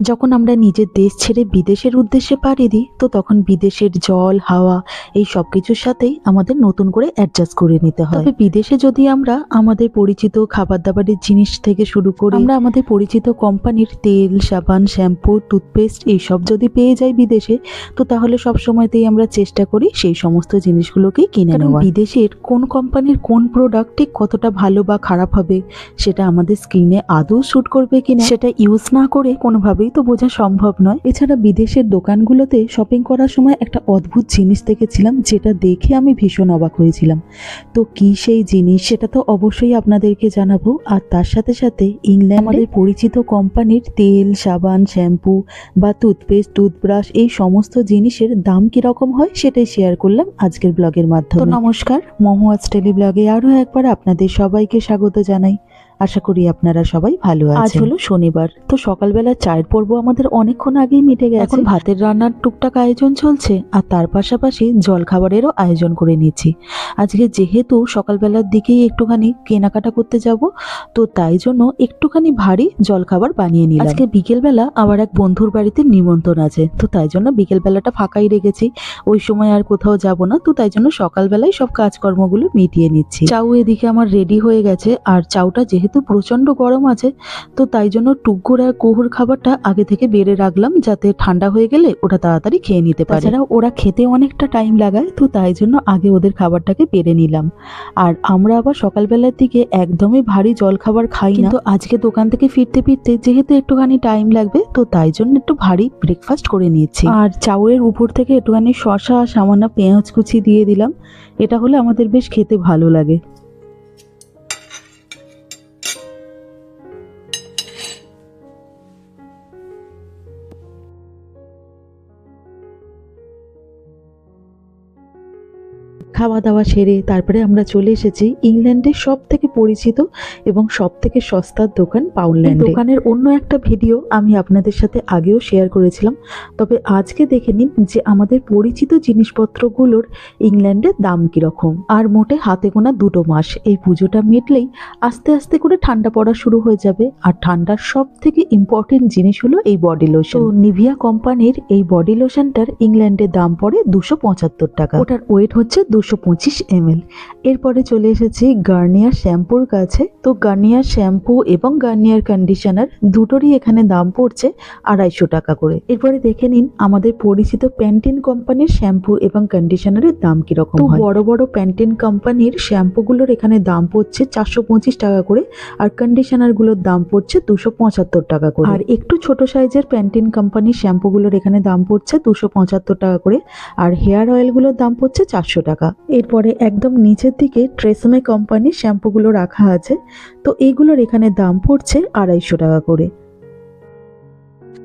যখন আমরা নিজের দেশ ছেড়ে বিদেশের উদ্দেশ্যে পাড়ি দিই তো তখন বিদেশের জল হাওয়া এই সব কিছুর সাথেই আমাদের নতুন করে অ্যাডজাস্ট করে নিতে হয়। তবে বিদেশে যদি আমরা আমাদের পরিচিত খাবার দাবারের জিনিস থেকে শুরু করে আমরা আমাদের পরিচিত কোম্পানির তেল সাবান শ্যাম্পু টুথপেস্ট এইসব যদি পেয়ে যাই বিদেশে তো তাহলে সব সময়তেই আমরা চেষ্টা করি সেই সমস্ত জিনিসগুলোকেই কিনে নেওয়া বিদেশের কোন কোম্পানির কোন প্রোডাক্ট ঠিক কতটা ভালো বা খারাপ হবে সেটা আমাদের স্কিনে আদৌ শ্যুট করবে কিনা সেটা ইউজ না করে কোনোভাবেই তো বোঝা সম্ভব নয়। এছাড়া বিদেশের দোকানগুলোতে শপিং করার সময় একটা অদ্ভুত জিনিস দেখেছিলাম, যেটা দেখে আমি ভীষণ অবাক হয়েছিলাম। তো কি সেই জিনিস, সেটা তো অবশ্যই আপনাদেরকে জানাব। আর তার সাথে সাথে ইংল্যান্ড আমাদের পরিচিত কোম্পানির তেল, সাবান, শ্যাম্পু বা টুথপেস্ট টুথব্রাশ এই সমস্ত জিনিসের দাম কীরকম হয় সেটাই শেয়ার করলাম আজকের ব্লগের মাধ্যমে। নমস্কার মোমো আজ টেলি ব্লগে আরও একবার আপনাদের সবাইকে স্বাগত জানাই। আশা করি আপনারা সবাই ভালো আছেন। আজ হলো শনিবার তো সকালবেলা চায়ের পর্ব আমাদের অনেকক্ষণ আগেই মিটে গেছে। এখন ভাতের রান্নার টুকটাক আয়োজন চলছে আর তার পাশাপাশি জল খাবারেরও আয়োজন করে নিচ্ছি। আজকে যেহেতু সকালবেলার দিকেই একটুখানি কেনাকাটা করতে যাব তো তাই জন্য একটুখানি ভারী জল খাবার বানিয়ে নিলাম। আজকে বিকেলবেলা আবার এক বন্ধুর বাড়িতে নিমন্ত্রণ আছে তো তাই জন্য বিকেলবেলাটা ফাঁকাই রেখেছি। ওই সময় আর কোথাও যাব না তো তাই জন্য সকালবেলায় সব কাজকর্মগুলো মিটিয়ে নিচ্ছি। চাউ এদিকে আমার রেডি হয়ে গেছে আর চাউটা যেহেতু প্রচণ্ড গরম আছে তো তাই জন্য টুকগুর আর কুহুর খাবারটা আগে থেকে বেড়ে রাখলাম যাতে ঠান্ডা হয়ে গেলে ওটা তাড়াতাড়ি খেয়ে নিতে পারে। তাছাড়া ওরা খেতে অনেকটা টাইম লাগায় তো তাই জন্য আগে ওদের খাবারটাকে বেড়ে নিলাম। আর আমরা আবার সকালবেলার দিকে একদমই ভারী জল খাবার খাই না। তো আজকে দোকান থেকে ফিরতে ফিরতে যেহেতু একটুখানি টাইম লাগবে তো তাই জন্য একটু ভারী ব্রেকফাস্ট করে নিয়েছি। আর চাউয়ের উপর থেকে একটুখানি শশা সামান্য পেঁয়াজ কুচি দিয়ে দিলাম। এটা হলে আমাদের বেশ খেতে ভালো লাগে। খাওয়া দাওয়া সেরে তারপরে আমরা চলে এসেছি ইংল্যান্ডের সব থেকে পরিচিত এবং সব থেকে সস্তার দোকান পাউন্ডল্যান্ড দোকানের অন্য একটা ভিডিও আমি আপনাদের সাথে আগেও শেয়ার করেছিলাম। তবে আজকে দেখে নিন যে আমাদের পরিচিত জিনিসপত্রগুলোর ইংল্যান্ডের দাম কীরকম। আর মোটে হাতে গোনা দুটো মাস। এই পুজোটা মিটলেই আস্তে আস্তে করে ঠান্ডা পড়া শুরু হয়ে যাবে। আর ঠান্ডার সব থেকে ইম্পর্টেন্ট জিনিস হলো এই বডি লোশন নিভিয়া কোম্পানির এই বডি লোশনটার ইংল্যান্ডের দাম পড়ে দুশো পঁচাত্তর টাকা। ওটার ওয়েট হচ্ছে দুশো পঁচিশ এমএল। এরপরে চলে এসেছি গার্নিয়ার শ্যাম্পুর কাছে। তো গার্নিয়ার শ্যাম্পু এবং গার্নিয়ার কন্ডিশনার দুটোরই এখানে দাম পড়ছে আড়াইশো টাকা করে। এরপরে দেখে নিন আমাদের পরিচিত প্যান্টিন কোম্পানির শ্যাম্পু এবং কন্ডিশনারের দাম কীরকম তো বড় বড় প্যান্টিন কোম্পানির শ্যাম্পুগুলোর এখানে দাম পড়ছে চারশো পঁচিশ টাকা করে আর কন্ডিশনারগুলোর দাম পড়ছে দুশো পঁচাত্তর টাকা করে। আর একটু ছোট সাইজের প্যান্টিন কোম্পানির শ্যাম্পুগুলোর এখানে দাম পড়ছে দুশো পঁচাত্তর টাকা করে। আর হেয়ার অয়েলগুলোর দাম পড়ছে চারশো টাকা। এরপরে একদম নিচের দিকে ট্রেসমে কোম্পানির শ্যাম্পুগুলো রাখা আছে। তো এইগুলোর এখানে দাম পড়ছে আড়াইশো টাকা করে।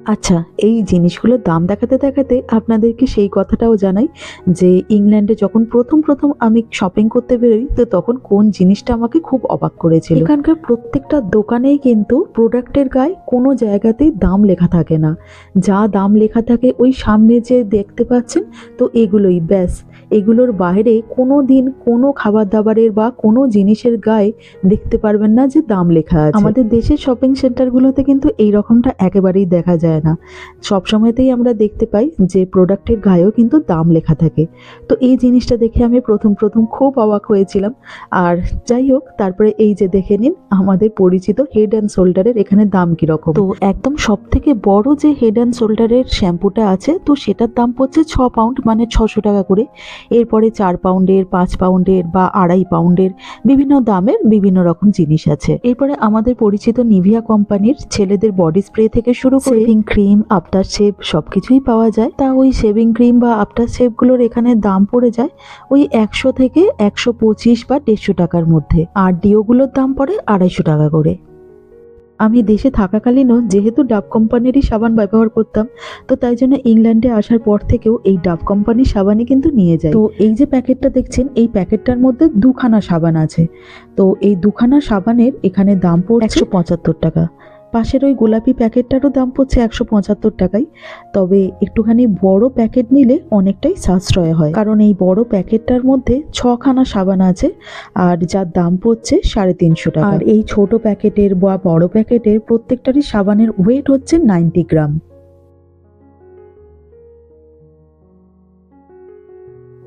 আচ্ছা এই জিনিসগুলোর দাম দেখাতে দেখাতে আপনাদেরকে সেই কথাটাও জানাই যে ইংল্যান্ডে যখন প্রথম প্রথম আমি শপিং করতে বেরোই, তো তখন কোন জিনিসটা আমাকে খুব অবাক করেছিল। এখানকার প্রত্যেকটা দোকানেই কিন্তু প্রোডাক্টের গায়ে কোনো জায়গাতেই দাম লেখা থাকে না। যা দাম লেখা থাকে ওই সামনে যে দেখতে পাচ্ছেন, তো এগুলোই ব্যাস। এগুলোর বাইরে কোনো দিন কোনো খাবার দাবারের বা কোনো জিনিসের গায়ে দেখতে পারবেন না যে দাম লেখা আছে। আমাদের দেশের শপিং সেন্টারগুলোতে কিন্তু এই রকমটা একেবারেই দেখা যায় না। সব সময়তেই আমরা দেখতে পাই যে প্রোডাক্টের গায়েও কিন্তু দাম লেখা থাকে। তো এই জিনিসটা দেখে আমি প্রথম প্রথম খুব অবাক হয়েছিলাম। আর যাই হোক, তারপরে এই যে দেখে নিন, আমাদের পরিচিত হেড অ্যান্ড শোল্ডারের এখানে দাম কীরকম? তো একদম সব থেকে বড় যে হেড অ্যান্ড শোল্ডারের শ্যাম্পুটা আছে, তো সেটার দাম পড়ছে ছ পাউন্ড মানে ছশো টাকা করে। এরপরে চার পাউন্ডের পাঁচ পাউন্ডের বা আড়াই পাউন্ডের বিভিন্ন দামের বিভিন্ন রকম জিনিস আছে। এরপরে আমাদের পরিচিত নিভিয়া কোম্পানির ছেলেদের বডি স্প্রে থেকে শুরু করে শেভিং ক্রিম আফটার শেভ সব কিছুই পাওয়া যায়। তা ওই শেভিং ক্রিম বা আফটার শেভগুলোর এখানে দাম পড়ে যায় ওই একশো থেকে একশো পঁচিশ বা দেড়শো টাকার মধ্যে। আর ডিওগুলোর দাম পড়ে আড়াইশো টাকা করে। আমি দেশে থাকাকালীনও যেহেতু ডাব কোম্পানিরই সাবান ব্যবহার করতাম, তো তাই জন্য ইংল্যান্ডে আসার পর থেকেও এই ডাব কোম্পানির সাবানই কিন্তু নিয়ে যায় তো এই যে প্যাকেটটা দেখছেন, এই প্যাকেটটার মধ্যে দুখানা সাবান আছে। তো এই দুখানা সাবানের এখানে দাম পড়ে একশো পঁচাত্তর টাকা। পাশের ওই গোলাপি প্যাকেটটারও দাম পড়ছে একশো পঁচাত্তর টাকায়। তবে একটুখানি বড় প্যাকেট নিলে অনেকটাই সাশ্রয় হয়। কারণ এই বড় প্যাকেটটার মধ্যে ছখানা সাবান আছে আর যার দাম পড়ছে সাড়ে তিনশো টাকা। আর এই ছোট প্যাকেটের বা বড় প্যাকেটের প্রত্যেকটারই সাবানের ওয়েট হচ্ছে নাইনটি গ্রাম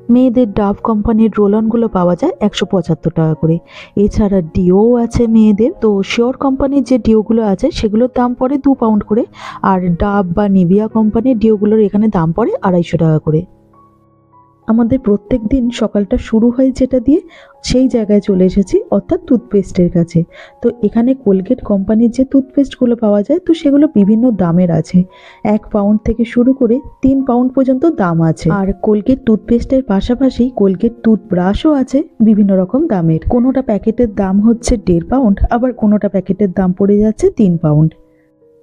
মেয়েদের ডাভ কোম্পানির রোলনগুলো পাওয়া যায় একশো পঁচাত্তর টাকা করে। এছাড়া ডিও আছে মেয়েদের। তো শিওর কোম্পানির যে ডিওগুলো আছে, সেগুলোর দাম পড়ে দু পাউন্ড করে। আর ডাভ বা নিভিয়া কোম্পানির ডিওগুলোর এখানে দাম পড়ে আড়াইশো টাকা করে। আমাদের প্রত্যেক দিন সকালটা শুরু হয় যেটা দিয়ে সেই জায়গায় চলে এসেছি, অর্থাৎ টুথপেস্টের কাছে। তো এখানে কোলগেট কোম্পানির যে টুথপেস্টগুলো পাওয়া যায়, তো সেগুলো বিভিন্ন দামের আছে। এক পাউন্ড থেকে শুরু করে তিন পাউন্ড পর্যন্ত দাম আছে। আর কোলগেট টুথপেস্টের পাশাপাশি কোলগেট টুথব্রাশও আছে বিভিন্ন রকম দামের। কোনোটা প্যাকেটের দাম হচ্ছে দেড় পাউন্ড আবার কোনোটা প্যাকেটের দাম পড়ে যাচ্ছে তিন পাউন্ড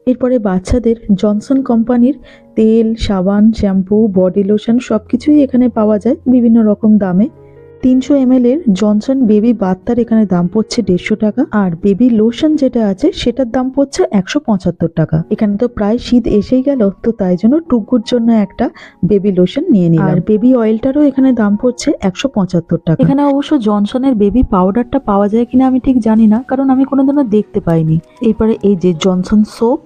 এরপরে বাচ্চাদের জনসন কোম্পানির তেল, সাবান, শ্যাম্পু, বডি লোশন সব কিছুই এখানে পাওয়া যায় বিভিন্ন রকম দামে। তিনশো এম এর জনসন বেবি বাত্তার এখানে দাম পড়ছে দেড়শো টাকা আর বেবি লোশন যেটা আছে সেটার দাম পড়ছে একশো পঁচাত্তর টাকা। এখানে তো প্রায় শীত এসেই গেল তো তাই জন্য টুকুর জন্য একটা বেবি লোশন নিয়ে নিলাম। আর বেবি অয়েলটারও এখানে দাম পড়ছে একশো পঁচাত্তর টাকা। এখানে অবশ্য জনসনের বেবি পাউডারটা পাওয়া যায় কিনা আমি ঠিক জানি না কারণ আমি কোনোদিনও দেখতে পাইনি। এরপরে এই যে জনসন সোপ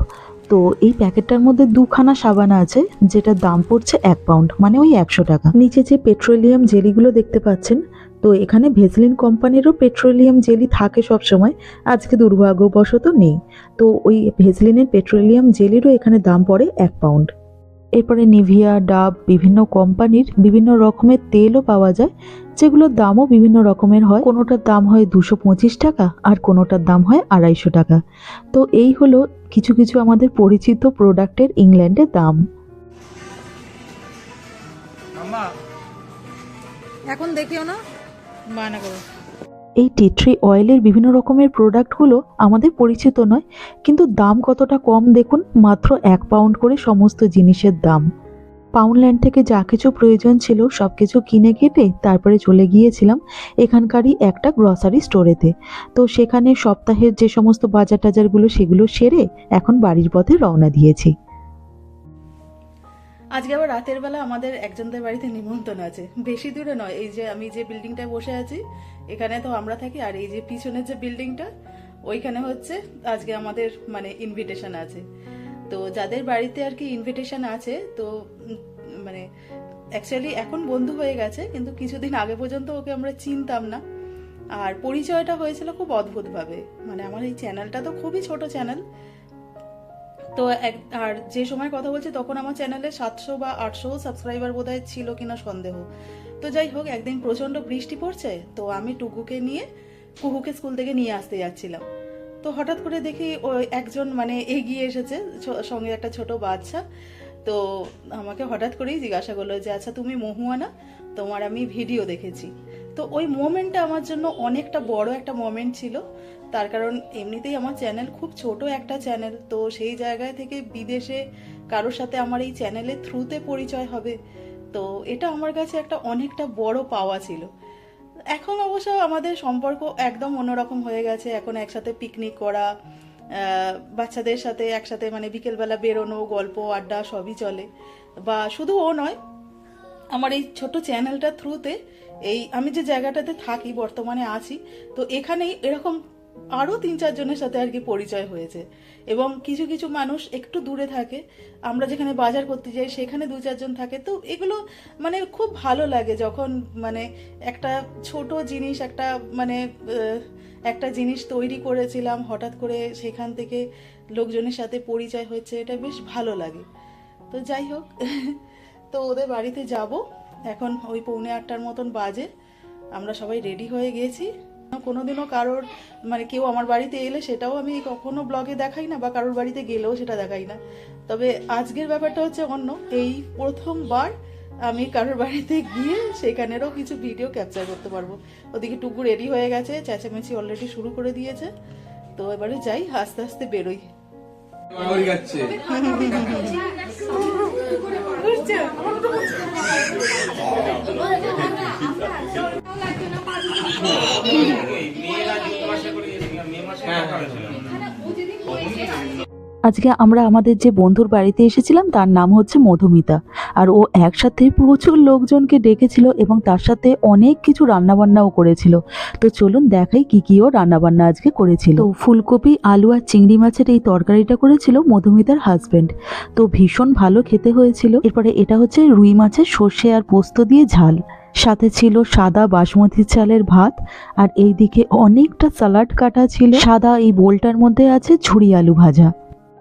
তো এই প্যাকেটটার মধ্যে দুখানা সাবান আছে, যেটার দাম পড়ছে এক পাউন্ড মানে ওই একশো টাকা। নিচে যে পেট্রোলিয়াম জেলিগুলো দেখতে পাচ্ছেন, তো এখানে ভেসলিন কোম্পানিরও পেট্রোলিয়াম জেলি থাকে সব সময় আজকে দুর্ভাগ্যবশত নেই। তো ওই ভেসলিনের পেট্রোলিয়াম জেলিরও এখানে দাম পড়ে এক পাউন্ড এরপরে নিভিয়া ডাব বিভিন্ন কোম্পানির বিভিন্ন রকমের তেলও পাওয়া যায় যেগুলোর দামও বিভিন্ন রকমের হয়। কোনোটার দাম হয় দুশো পঁচিশ টাকা আর কোনোটার দাম হয় আড়াইশো টাকা। তো এই হলো কিছু কিছু আমাদের পরিচিত প্রোডাক্টের ইংল্যান্ডের দাম। এখন দেখিও না? বায়না করো এই টি ট্রি অয়েলের বিভিন্ন রকমের প্রোডাক্টগুলো আমাদের পরিচিত নয়, কিন্তু দাম কতটা কম দেখুন, মাত্র এক পাউন্ড করে সমস্ত জিনিসের দাম। পাউন্ডল্যান্ড থেকে যা কিছু প্রয়োজন ছিল সব কিছু কিনে কেটে তারপরে চলে গিয়েছিলাম এখানকারই একটা গ্রসারি স্টোরেতে। তো সেখানে সপ্তাহের যে সমস্ত বাজার টাজারগুলো সেগুলো সেরে এখন বাড়ির পথে রওনা দিয়েছি। আজকে আবার রাতের বেলা আমাদের একজনদের বাড়িতে নিমন্ত্রণ আছে। বেশি দূরে নয়, এই যে আমি যে বিল্ডিংটায় বসে আছি এখানে তো আমরা থাকি, আর এই যে পিছনের যে বিল্ডিংটা ওইখানে হচ্ছে আজকে আমাদের মানে ইনভিটেশন আছে। তো যাদের বাড়িতে আর কি ইনভিটেশন আছে, তো মানে অ্যাকচুয়ালি এখন বন্ধু হয়ে গেছে, কিন্তু কিছুদিন আগে পর্যন্ত ওকে আমরা চিনতাম না। আর পরিচয়টা হয়েছিল খুব অদ্ভুতভাবে। মানে আমার এই চ্যানেলটা তো খুবই ছোট চ্যানেল তো এক- আর যে সময় কথা বলছি, তখন আমার চ্যানেলে সাতশো বা আটশো সাবস্ক্রাইবার বোধহয় ছিল কিনা সন্দেহ। তো যাই হোক, একদিন প্রচণ্ড বৃষ্টি পড়ছে, তো আমি টুকুকে নিয়ে কুকুকে স্কুল থেকে নিয়ে আসতে যাচ্ছিলাম। তো হঠাৎ করে দেখি ওই একজন মানে এগিয়ে এসেছে সঙ্গে একটা ছোট বাচ্চা। তো আমাকে হঠাৎ করেই জিজ্ঞাসা করল যে আচ্ছা তুমি মহুয়ানা তোমার আমি ভিডিও দেখেছি। তো ওই মোমেন্টটা আমার জন্য অনেকটা বড় একটা মোমেন্ট ছিল। তার কারণ এমনিতেই আমার চ্যানেল খুব ছোট একটা চ্যানেল, তো সেই জায়গায় থেকে বিদেশে কারোর সাথে আমার এই চ্যানেলের থ্রুতে পরিচয় হবে। তো এটা আমার কাছে একটা অনেকটা বড় পাওয়া ছিল। এখন অবশ্য আমাদের সম্পর্ক একদম অন্যরকম হয়ে গেছে। এখন একসাথে পিকনিক করা বাচ্চাদের সাথে একসাথে মানে বিকেলবেলা বেরোনো, গল্প, আড্ডা সবই চলে। বা শুধু ও নয়, আমার এই ছোট চ্যানেলটার থ্রুতে এই আমি যে জায়গাটাতে থাকি, বর্তমানে আছি, তো এখানেই এরকম আরও তিন চারজনের সাথে আর কি পরিচয় হয়েছে। এবং কিছু কিছু মানুষ একটু দূরে থাকে। আমরা যেখানে বাজার করতে যাই, সেখানে দু চারজন থাকে। তো এগুলো মানে খুব ভালো লাগে যখন মানে একটা ছোট জিনিস, একটা মানে একটা জিনিস তৈরি করেছিলাম, হঠাৎ করে সেখান থেকে লোকজনের সাথে পরিচয় হয়েছে, এটা বেশ ভালো লাগে। তো যাই হোক, তো ওদের বাড়িতে যাব। এখন ওই পৌনে আটটার মতন বাজে। আমরা সবাই রেডি হয়ে গেছি। কোনোদিনও কারোর মানে কেউ আমার বাড়িতে এলে সেটাও আমি কখনো ব্লগে দেখাই না বা কারোর বাড়িতে গেলেও সেটা দেখাই না। তবে আজকের ব্যাপারটা হচ্ছে অন্য। এই প্রথমবার আমি কারোর বাড়িতে গিয়ে সেখানেরও কিছু ভিডিও ক্যাপচার করতে পারব। ওদিকে টুকু রেডি হয়ে গেছে চেঁচামেচি অলরেডি শুরু করে দিয়েছে। তো এবারে যাই আস্তে আস্তে বেরোই। ওই আজকে আমরা আমাদের যে বন্ধুর বাড়িতে এসেছিলাম, তার নাম হচ্ছে মধুমিতা। আর ও একসাথে প্রচুর লোকজনকে ডেকেছিল এবং তার সাথে অনেক কিছু রান্নাবান্নাও করেছিল। তো চলুন দেখাই কি কি ও রান্নাবান্না আজকে করেছিল। তো ফুলকপি, আলু আর চিংড়ি মাছের এই তরকারিটা করেছিল মধুমিতার হাজবেন্ড তো ভীষণ ভালো খেতে হয়েছিল। এরপরে এটা হচ্ছে রুই মাছের সর্ষে আর পোস্ত দিয়ে ঝাল। সাথে ছিল সাদা বাসমতি চালের ভাত, আর এইদিকে অনেকটা সালাড কাটা ছিল। সাদা এই বোলটার মধ্যে আছে ঝুড়ি আলু ভাজা।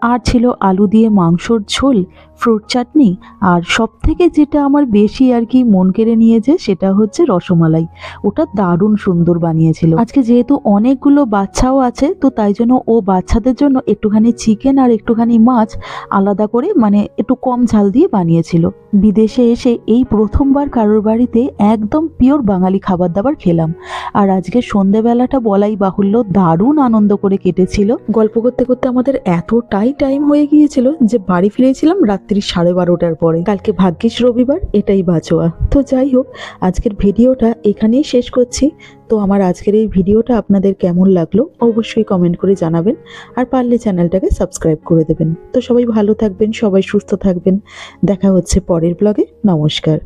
আর ছিল আলু দিয়ে মাংসর ঝোল ফ্রুট চাটনি আর সব থেকে যেটা আমার বেশি আর কি মন কেড়ে নিয়েছে সেটা হচ্ছে রসমালাই। ওটা দারুণ সুন্দর বানিয়েছিল। আজকে যেহেতু অনেকগুলো বাচ্চাও আছে, তো তাই জন্য ও বাচ্চাদের জন্য একটুখানি চিকেন আর একটুখানি মাছ আলাদা করে মানে একটু কম ঝাল দিয়ে বানিয়েছিল। বিদেশে এসে এই প্রথমবার কারোর বাড়িতে একদম পিওর বাঙালি খাবার দাবার খেলাম। আর আজকে সন্ধেবেলাটা বলাই বাহুল্য দারুণ আনন্দ করে কেটেছিল। গল্প করতে করতে আমাদের এতটাই টাইম হয়ে গিয়েছিল যে বাড়ি ফিরেছিলাম রাত্রি সাড়ে বারোটার পরে। কালকে ভাগ্যিস রবিবার, এটাই বাঁচোয়া। তো যাই হোক, আজকের ভিডিওটা এখানেই শেষ করছি। তো আমার আজকের এই ভিডিওটা আপনাদের কেমন লাগল অবশ্যই কমেন্ট করে জানাবেন আর পারলে চ্যানেলটাকে সাবস্ক্রাইব করে দেবেন। তো সবাই ভালো থাকবেন, সবাই সুস্থ থাকবেন। দেখা হচ্ছে পরের ব্লগে নমস্কার।